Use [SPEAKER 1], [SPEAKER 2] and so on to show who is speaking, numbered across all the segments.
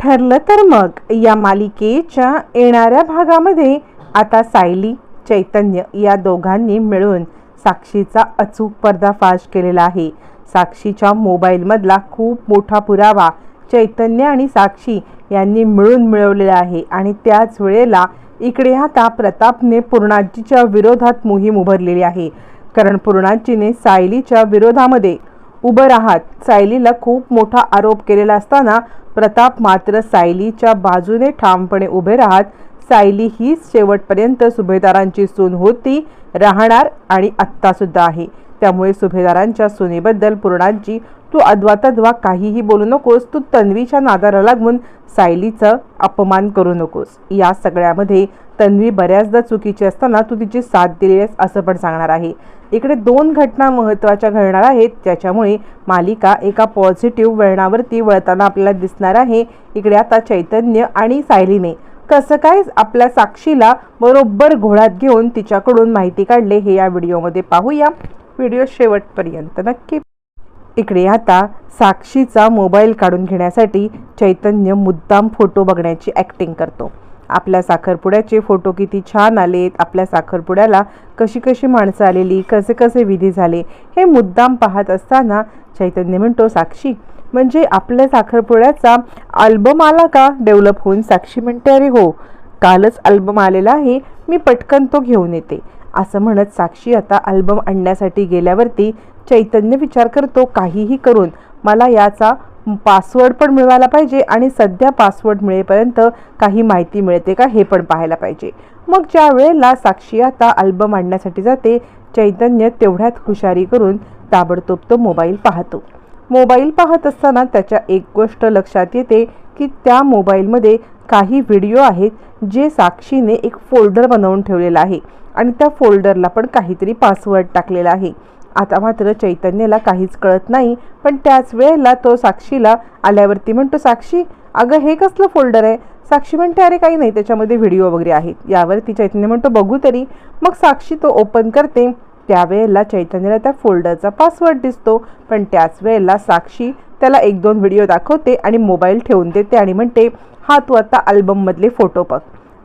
[SPEAKER 1] ठरलं तर मग या मालिकेच्या येणाऱ्या भागामध्ये आता सायली चैतन्य या दोघांनी मिळून साक्षीचा अचूक पर्दाफाश केलेला आहे. साक्षीच्या मोबाईलमधला खूप मोठा पुरावा चैतन्य आणि साक्षी यांनी मिळून मिळवलेला आहे आणि त्याच वेळेला इकडे आता प्रतापने पूर्णाजीच्या विरोधात मोहीम उभारलेली आहे. कारण पूर्णाजीने सायलीच्या विरोधामध्ये उभं राहत सायलीला खूप मोठा आरोप केलेला असताना प्रताप मात्र सायलीच्या बाजूने ठामपणे उभे राहत सायली हीच शेवटपर्यंत सुभेदारांची सून होती राहणार आणि आत्तासुद्धा आहे. त्यामुळे सुभेदारांच्या सुनेबद्दल पूर्णांची तू अद्वा तद्वा काहीही बोलू नकोस तू तन्वीच्या नादाला लागून सायलीचं अपमान करू नकोस. या सगळ्यामध्ये तन्वी बऱ्याचदा चुकीची असताना तू तिची साथ दिली आहेस असं पण सांगणार आहे. इकडे दोन घटना महत्त्वाच्या घडणार आहेत ज्याच्यामुळे मालिका एका पॉझिटिव्ह वळणावरती वळताना आपल्याला दिसणार आहे. इकडे आता चैतन्य आणि सायलीने कसं काय आपल्या साक्षीला बरोबर घोळात घेऊन तिच्याकडून माहिती काढले हे या व्हिडिओमध्ये पाहूया. व्हिडिओ शेवटपर्यंत नक्की इकडे आता साक्षीचा मोबाईल काढून घेण्यासाठी चैतन्य मुद्दाम फोटो बघण्याची ॲक्टिंग करतो. आपल्या साखरपुड्याचे फोटो किती छान आलेत. आपल्या साखरपुड्याला कशी कशी माणसं आलेली कसे कसे विधी झाले हे मुद्दाम पाहत असताना चैतन्य म्हणतो साक्षी म्हणजे आपल्या साखरपुड्याचा अल्बम आला का? डेव्हलप होऊन? साक्षी म्हणते अरे हो कालच अल्बम आलेला आहे. मी पटकन तो घेऊन येते. असं म्हणत साक्षी आता अल्बम आणण्यासाठी गेल्यावरती चैतन्य विचार करतो काहीही करून. मला याचा पासवर्ड पण मिळवायला पाहिजे आणि सध्या पासवर्ड मिळेपर्यंत काही माहिती मिळते का हे पण पाहायला पाहिजे. मग ज्या वेळेला साक्षी आता अल्बम आणण्यासाठी जाते चैतन्य तेवढ्यात हुशारी करून ताबडतोब तो मोबाईल पाहतो. मोबाईल पाहत असताना त्याच्या एक गोष्ट लक्षात येते की त्या मोबाईलमध्ये काही व्हिडिओ आहेत जे साक्षीने एक फोल्डर बनवून ठेवलेला आहे. आणि त्या फोल्डरला पण काहीतरी पासवर्ड टाकलेला आहे. आता मात्र चैतन्याला काहीच कळत नाही पण त्याच वेळेला तो साक्षीला आल्यावरती म्हणतो साक्षी अगं हे कसलं फोल्डर आहे? साक्षी म्हणते अरे काही नाही त्याच्यामध्ये व्हिडिओ वगैरे आहेत. यावरती चैतन्य म्हणतो बघू तरी. मग साक्षी तो ओपन करते. त्यावेळेला चैतन्याला त्या फोल्डरचा पासवर्ड दिसतो पण त्याच वेळेला साक्षी त्याला एक दोन व्हिडिओ दाखवते आणि मोबाईल ठेवून देते आणि म्हणते हा तू आता अल्बममधले फोटो बघ.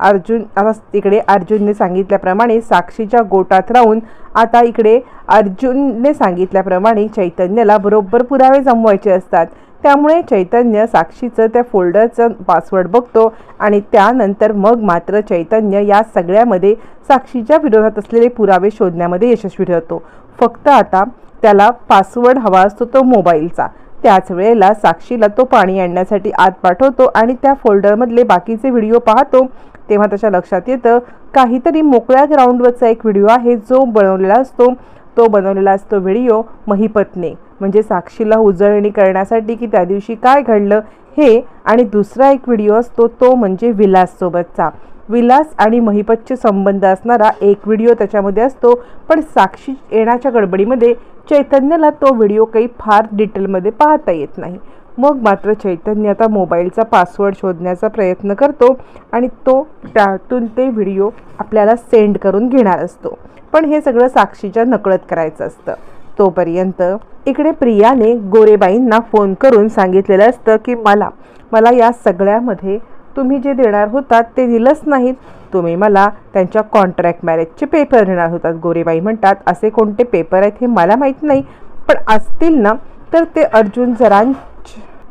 [SPEAKER 1] अर्जुन आता इकडे अर्जुनने सांगितल्याप्रमाणे साक्षीच्या गोटात राहून आता इकडे अर्जुनने सांगितल्याप्रमाणे चैतन्याला बरोबर पुरावे जमवायचे असतात. त्यामुळे चैतन्य साक्षीचं त्या फोल्डरचं पासवर्ड बघतो आणि त्यानंतर मग मात्र चैतन्य या सगळ्यामध्ये साक्षीच्या विरोधात असलेले पुरावे शोधण्यामध्ये यशस्वी ठरतो. फक्त आता त्याला पासवर्ड हवा असतो तो मोबाईलचा. त्याच वेळेला साक्षीला तो पाणी आणण्यासाठी आत पाठवतो आणि त्या फोल्डरमधले बाकीचे व्हिडिओ पाहतो. तेव्हा त्याच्या लक्षात येतं काहीतरी मोकळ्या ग्राउंडवरचा एक व्हिडिओ आहे जो बनवलेला असतो. तो बनवलेला असतो व्हिडिओ महिपतने. म्हणजे साक्षीला उजळणी करण्यासाठी की त्या दिवशी काय घडलं हे आणि दुसरा एक व्हिडिओ असतो तो म्हणजे विलाससोबतचा. विलास आणि महिपतचे संबंध असणारा एक व्हिडिओ त्याच्यामध्ये असतो पण साक्षी येण्याच्या गडबडीमध्ये चैतन्याला तो व्हिडिओ काही फार डिटेलमध्ये पाहता येत नाही. मग मात्र चैतन्य आता मोबाईलचा पासवर्ड शोधण्याचा प्रयत्न करतो आणि तो त्यातून ते व्हिडिओ आपल्याला सेंड करून घेणार असतो. पण हे सगळं साक्षीच्या नकळत करायचं असतं. तोपर्यंत इकडे प्रियाने गोरेबाईंना फोन करून सांगितलेलं असतं की मला मला या सगळ्यामध्ये तुम्ही जे देणार होतात ते दिलंच नाहीत. तुम्ही मला त्यांच्या कॉन्ट्रॅक्ट मॅरेजचे पेपर देणार होतात. गोरेबाई म्हणतात असे कोणते पेपर आहेत हे मला माहीत नाही पण असतील ना तर ते अर्जुन जरां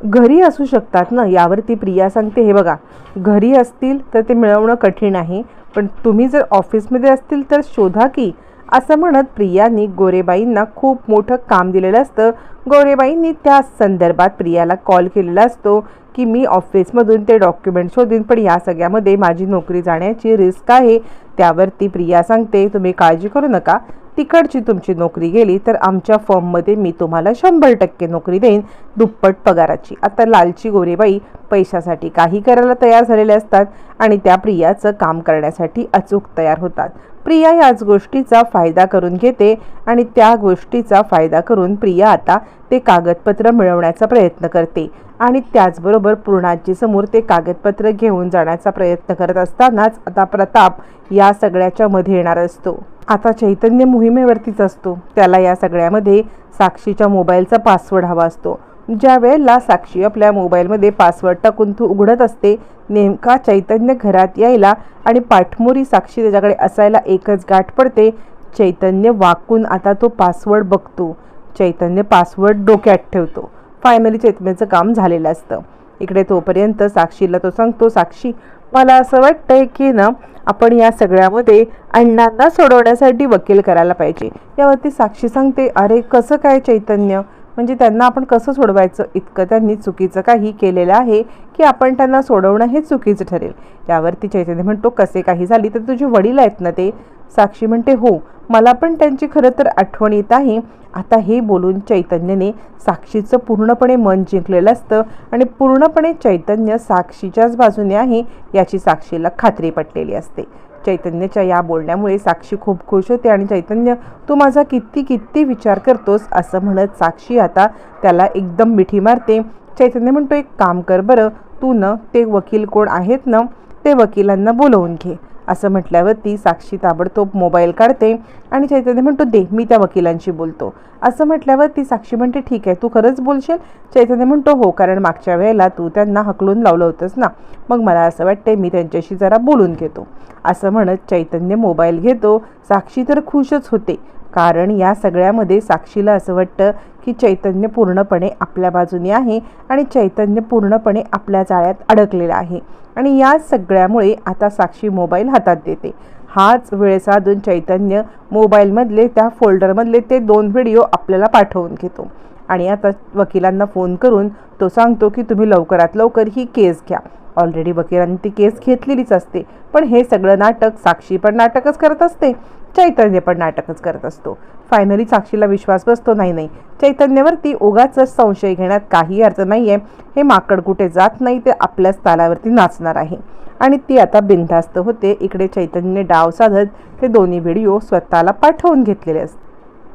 [SPEAKER 1] घरी असू शकतात ना यावरती प्रिया सांगते हे बघा घरी असतील तर ते मिळवणं कठीण आहे पण तुम्ही जर ऑफिसमध्ये असतील तर शोधा की. असं म्हणत प्रियानी गोरेबाईंना खूप मोठं काम दिलेलं असतं. गोरेबाईंनी त्या संदर्भात प्रियाला कॉल केलेला असतो की मी ऑफिसमधून ते डॉक्युमेंट शोधीन पण या सगळ्यामध्ये माझी नोकरी जाण्याची रिस्क आहे. त्यावरती प्रिया सांगते तुम्ही काळजी करू नका. तिकडची तुमची नोकरी गेली तर आमच्या फॉर्ममध्ये मी तुम्हाला शंभर टक्के नोकरी देईन दुप्पट पगाराची. आता लालची गोरेबाई पैशासाठी काही करायला तयार झालेले असतात आणि त्या प्रियाचं काम करण्यासाठी अचूक तयार होतात. प्रिया याच गोष्टीचा फायदा करून घेते आणि त्या गोष्टीचा फायदा करून प्रिया आता ते कागदपत्र मिळवण्याचा प्रयत्न करते. आणि त्याचबरोबर पूर्णाजी समोर ते कागदपत्र घेऊन जाण्याचा प्रयत्न करत असतानाच आता प्रताप या सगळ्याच्या मध्ये येणार असतो. आता चैतन्य मोहिमेवरतीच असतो. त्याला या सगळ्यामध्ये साक्षीच्या मोबाईलचा पासवर्ड हवा असतो. ज्या वेळेला साक्षी आपल्या मोबाईलमध्ये पासवर्ड टाकून तू उघडत असते नेमका चैतन्य घरात यायला आणि पाठमोरी साक्षी त्याच्याकडे असायला एकच गाठ पडते. चैतन्य वाकून आता तो पासवर्ड बघतो. चैतन्य पासवर्ड डोक्यात ठेवतो. फायनली चैतन्याचं काम झालेलं असतं. इकडे तोपर्यंत साक्षीला तो सांगतो साक्षी मला असं वाटतंय की ना आपण या सगळ्यामध्ये अण्णांना सोडवण्यासाठी वकील करायला पाहिजे. यावरती साक्षी सांगते अरे कसं काय चैतन्य? म्हणजे त्यांना आपण कसं सोडवायचं? इतकं त्यांनी चुकीचं काही केलेलं आहे की आपण त्यांना सोडवणं हे चुकीचं ठरेल. यावरती चैतन्य म्हणतो कसे काही झाली तर तुझे वडील आहेत ना ते? साक्षी म्हणते हो मला पण त्यांची खरं तर आठवण येत आहे. आता हे बोलून चैतन्यने साक्षीचं पूर्णपणे मन जिंकलेलं असतं आणि पूर्णपणे चैतन्य साक्षीच्याच बाजूने आहे याची साक्षीला खात्री पटलेली असते. चैतन्याच्या या बोलण्यामुळे साक्षी खूप खुश होते आणि चैतन्य तू माझा किती किती विचार करतोस? असं म्हणत साक्षी आता त्याला एकदम मिठी मारते. चैतन्य म्हणतो एक काम कर बरं तू न ते वकील कोण आहेत ना ते वकिलांना बोलवून घे. असं म्हटल्यावर ती साक्षी ताबडतोब मोबाईल काढते आणि चैतन्य म्हणतो दे मी त्या वकिलांशी बोलतो. असं म्हटल्यावर ती साक्षी म्हणते ठीक आहे तू खरंच बोलशील? चैतन्य म्हणतो हो कारण मागच्या वेळेला तू त्यांना हकलून लावलं होतंस ना. मग मला असं वाटते मी त्यांच्याशी जरा बोलून घेतो. असं म्हणत चैतन्य मोबाईल घेतो. साक्षी तर खुशच होते. कारण या सगळ्यामध्ये साक्षीला असं वाटतं की चैतन्य पूर्णपणे आपल्या बाजूने आहे आणि चैतन्य पूर्णपणे आपल्या जाळ्यात अडकलेला आहे. आणि या सगळ्यामुळे आता साक्षी मोबाईल हातात देते. हाच वेळ साधून चैतन्य मोबाईलमधले त्या फोल्डरमधले ते दोन व्हिडिओ आपल्याला पाठवून घेतो. आणि आता वकिलांना फोन करून तो सांगतो की तुम्ही लवकरात लवकर ही केस घ्या. ऑलरेडी वकिलांनी ती केस घेतलेलीच असते. पण हे सगळं नाटक साक्षी पण नाटकच करत असते. चैतन्य पण नाटकच करत असतो. फायनली साक्षीला विश्वास बसतो नाही नाही. चैतन्यावरती ओगाच संशय घेण्यात काही अर्थ नाही आहे हे माकड कुठे जात नाही ते आपल्याच तालावरती नाचणार आहे. आणि ती आता बिनधास्त होते. इकडे चैतन्यने डाव साधत ते दोन्ही व्हिडिओ स्वतःला पाठवून घेतलेले असतात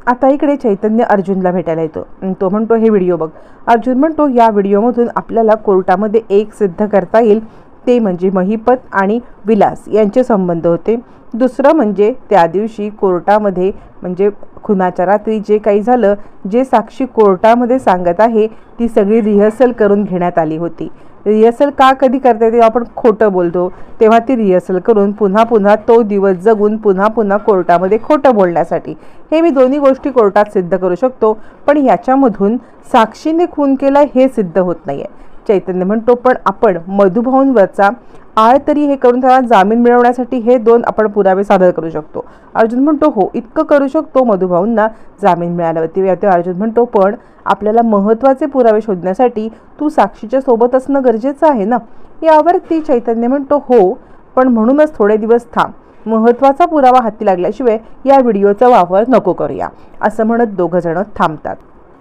[SPEAKER 1] आता इकडे चैतन्य अर्जुनला भेटायला येतो. तो म्हणतो हे व्हिडिओ बघ. अर्जुन म्हणतो या व्हिडिओमधून आपल्याला कोर्टामध्ये एक सिद्ध करता येईल. ते म्हणजे महिपत आणि विलास यांचे संबंध होते. दुसरं म्हणजे त्या दिवशी कोर्टामध्ये म्हणजे खुनाच्या रात्री जे काही झालं जे साक्षी कोर्टामध्ये सांगत आहे ती सगळी रिहर्सल करून घेण्यात आली होती. रिहर्सल का कधी करते तेव्हा आपण खोटं बोलतो. तेव्हा ती रिहर्सल करून पुन्हा पुन्हा तो दिवस जगून पुन्हा पुन्हा कोर्टामध्ये खोटं बोलण्यासाठी. हे मी दोन्ही गोष्टी कोर्टात सिद्ध करू शकतो पण याच्यामधून साक्षीने खून केला हे सिद्ध होत नाही आहे चैतन्य म्हणतो पण आपण मधुभाऊंवरचा आळ तरी हे करून त्याला जामीन मिळवण्यासाठी हे दोन आपण पुरावे सादर करू शकतो. अर्जुन म्हणतो हो इतकं करू शकतो मधुभाऊंना जामीन मिळाल्यावरती. तेव्हा अर्जुन म्हणतो पण आपल्याला महत्त्वाचे पुरावे शोधण्यासाठी तू साक्षीच्या सोबत असणं गरजेचं आहे ना? यावरती चैतन्य म्हणतो हो पण म्हणूनच थोडे दिवस थांब. महत्त्वाचा पुरावा हाती लागल्याशिवाय या व्हिडिओचा वापर नको करूया. असं म्हणत दोघंजणं थांबतात.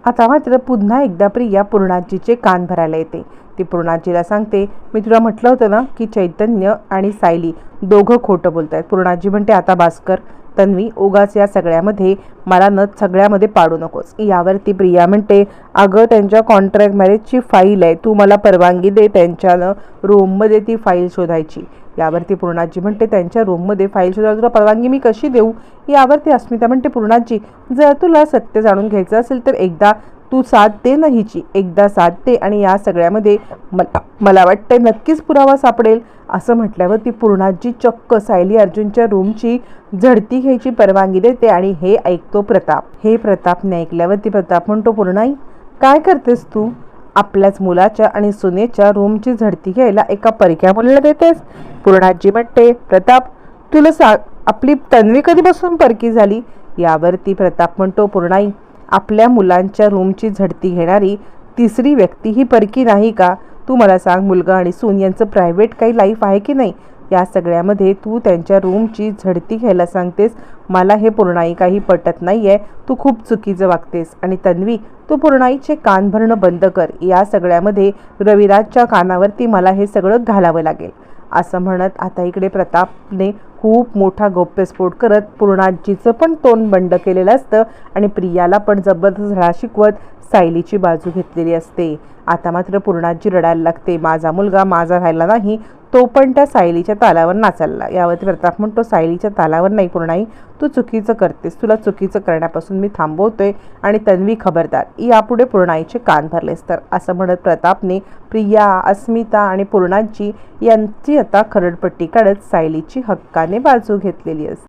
[SPEAKER 1] आता मात्र पुन्हा एकदा प्रिया पूर्णाजीचे कान भरायला येते. ती पूर्णाजीला सांगते. मी तुला म्हटलं होतं ना की चैतन्य आणि सायली दोघं खोटं बोलत आहेत पूर्णाजी म्हणते आता भास्कर तन्वी उगाच या सगळ्यामध्ये मला न सगळ्यामध्ये पाडू नकोस. यावरती प्रिया म्हणते अगं त्यांच्या कॉन्ट्रॅक्ट मॅरेजची फाईल आहे. तू मला परवानगी दे त्यांच्यानं रूममध्ये ती फाईल शोधायची. यावरती पूर्णाजी म्हणते त्यांच्या रूममध्ये फाईल शोधायला तुला परवानगी मी कशी देऊ? यावरती अस्मिता म्हणते पूर्णाजी जर तुला सत्य जाणून घ्यायचं असेल तर एकदा तू साथ दे ना हिची. एकदा साथ दे आणि या सगळ्यामध्ये मला मला वाटतं नक्कीच पुरावा सापडेल. असं म्हटल्यावर ती पूर्णाजी चक्क सायली अर्जुनच्या रूमची झडती घ्यायची परवानगी देते आणि हे ऐकतो प्रताप. हे प्रतापने ऐकल्यावर ती प्रताप म्हणतो पूर्णाई काय करतेस तू? आपल्याच मुलाच्या आणि सुनेच्या रूमची झडती घ्यायला एका परक्या मुलीला देतेस? पूर्णाजी म्हणते प्रताप तुला सा आपली तन्वी कधीपासून परकी झाली? यावर ती प्रताप म्हणतो पूर्णाई आपल्या मुलांच्या रूमची झडती घेणारी तिसरी व्यक्ती ही परकी नाही का? तू मला सांग मुलगा आणि सून यांचं प्रायव्हेट काही लाईफ आहे की नाही? या सगळ्यामध्ये तू त्यांच्या रूमची झडती घ्यायला सांगतेस. मला हे पूर्णाई काही पटत नाही आहे तू खूप चुकीचं वागतेस. आणि तन्वी तू पूर्णाईचे कान भरणं बंद कर. या सगळ्यामध्ये रविराजच्या कानावरती मला हे सगळं घालावं लागेल. असं म्हणत आता इकडे प्रतापने खूप मोठा गौप्यस्फोट करत पूर्णाजीचं पण तोंड बंड केलेलं असतं आणि प्रियाला पण जबरदस्त धडा शिकवत सायलीची बाजू घेतलेली असते. आता मात्र पूर्णाजी रडायला लागते. माझा मुलगा माझा राहिला नाही तो पण त्या सायलीच्या तालावर नाचायला यावरती प्रताप म्हणतो सायलीच्या तालावर नाही पूर्णाई तू चुकीचं करतेस. तुला चुकीचं करण्यापासून मी थांबवतोय आणि तन्वी खबरदार. यापुढे पूर्णाईचे कान भरलेस तर असं म्हणत प्रतापने प्रिया अस्मिता आणि पूर्णाजी यांची आता खरडपट्टी काढत सायलीची हक्काने बाजू घेतलेली असते.